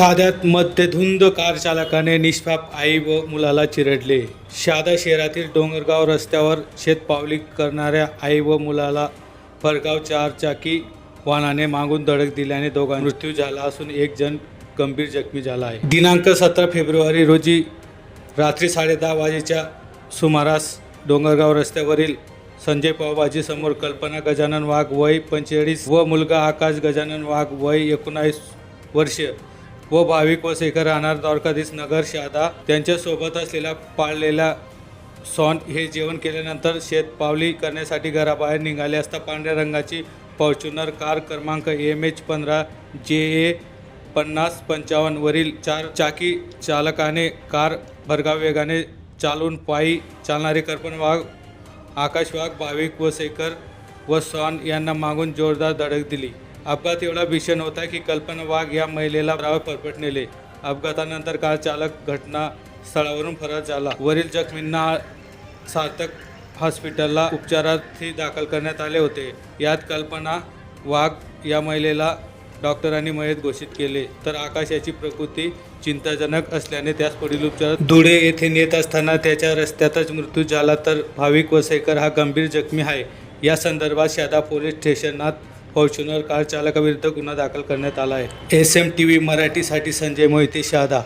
शहाद्यात मध्यधुंद car चालकाने निष्पाप आई व मुलाला चिरडले. शहादा शहरातील डोंगरगाव रस्त्यावर शेतपावली करणाऱ्या आई व मुलाला फरगाव चारचाकी वाहनाने मागून धडक दिल्याने दोघांचा मृत्यू झाला असून एक जण गंभीर जखमी झाला आहे. दिनांक सतरा फेब्रुवारी रोजी रात्री साडेदहा वाजेच्या सुमारास डोंगरगाव रस्त्यावरील संजय पावभाजी समोर कल्पना गजानन वाघ वय पंचेचाळीस व मुलगा आकाश गजानन वाघ वय एकोणावीस वर्ष व भाविक व शेखर राहणार द्वारकाधीश नगर शहादा त्यांच्यासोबत असलेला पाळलेला सॉन हे जेवण केल्यानंतर शेतपावली करण्यासाठी घराबाहेर निघाले असता पांढऱ्या रंगाची फॉर्च्युनर कार क्रमांक एम एच पंधरा जे ए पन्नास पंचावन्नवरील चार चाकी चालकाने कार भरगाव वेगाने चालून पायी चालणारे कर्पण वाघ आकाश वाघ भाविक व शेखर व सॉन यांना मागून जोरदार धडक दिली. अपघात एवढा भीषण होता की कल्पना वाघ या महिलेला राव परपट नेले अपघातानंतर कार चालक घटना स्थळावरून फरार झाला. वरील जखमींना सार्थक हॉस्पिटलला उपचारार्थी दाखल करण्यात आले होते. यात कल्पना वाघ या महिलेला डॉक्टरांनी मयत घोषित केले. तर आकाश याची प्रकृती चिंताजनक असल्याने त्यास पुढील उपचार धुळे येथे नेत असताना त्याच्या रस्त्यातच मृत्यू झाला. तर भाविक वसेकर हा गंभीर जखमी आहे. या संदर्भात शादा पोलीस स्टेशनात फॉर्च्युनर कार चालकाविरुद्ध गुन्हा दाखल करण्यात आला आहे. एस एम टी व्ही मराठीसाठी संजय मोहिते शहादा.